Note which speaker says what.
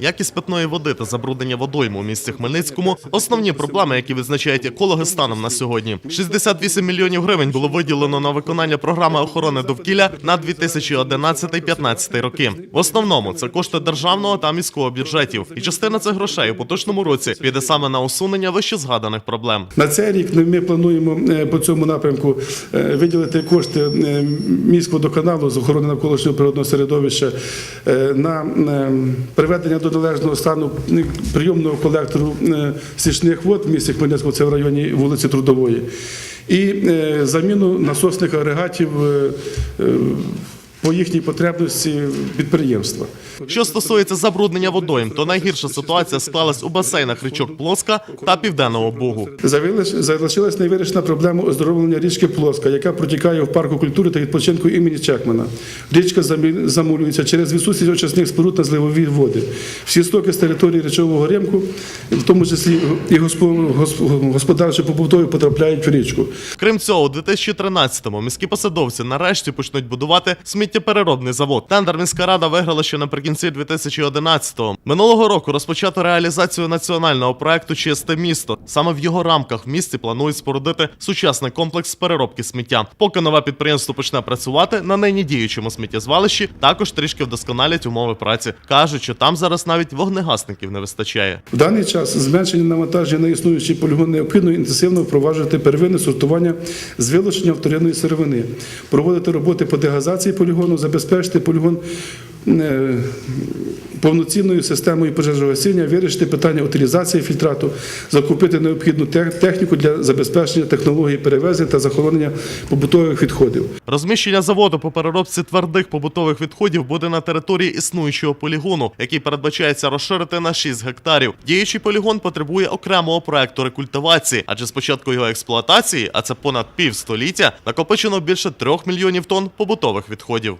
Speaker 1: Якість питної води та забруднення водойм у місті Хмельницькому основні проблеми, які визначають екологи станом на сьогодні. 68 мільйонів гривень було виділено на виконання програми охорони довкілля на 2011-15 роки. В основному це кошти державного та міського бюджетів, і частина цих грошей у поточному році піде саме на усунення вищезгаданих проблем.
Speaker 2: На цей рік ми плануємо е, по цьому напрямку е, виділити кошти е, міськводоканалу з охорони навколишнього природного середовища на приведення до належного стану прийомного колектору е, стічних вод в місті Хмельницькому, це в районі вулиці Трудової, і е, заміну насосних агрегатів е, по їхній потребності підприємства.
Speaker 1: Що стосується забруднення водойм, то найгірша ситуація склалась у басейнах річок Плоска та Південного Бугу.
Speaker 2: Залиш- Залишилась невирішена проблема оздоровлення річки Плоска, яка протікає в парку культури та відпочинку імені Чекмана. Річка замулюється через відсутність очисних споруд на зливові води. Всі стоки з території речового римку, в тому числі і госпо- господарчі побутові, потрапляють в річку.
Speaker 1: Крім цього, у 2013-му міські посадовці нарешті почнуть будувати сміттєпереробний завод. Тендер міська рада виграла ще наприкінці 2011-го. Минулого року розпочато реалізацію національного проекту Чисте місто. Саме в його рамках в місті планують спорудити сучасний комплекс з переробки сміття. Поки нове підприємство почне працювати на нині діючому сміттєзвалищі, також трішки вдосконалять умови праці. кажуть, що там зараз навіть вогнегасників не вистачає.
Speaker 2: В даний час зменшення навантаження на існуючий полігон необхідно інтенсивно впроваджувати первинне сортування з вилученням вторинної сировини, проводити роботи по дегазації полігону, забезпечити полігон повноцінною системою пожежогасіння, вирішити питання утилізації фільтрату, закупити необхідну техніку для забезпечення технології перевезення та захоронення побутових відходів.
Speaker 1: Розміщення заводу по переробці твердих побутових відходів буде на території існуючого полігону, який передбачається розширити на 6 гектарів. Діючий полігон потребує окремого проекту рекультивації, адже з початку його експлуатації, а це понад півстоліття, накопичено більше трьох мільйонів тонн побутових відходів.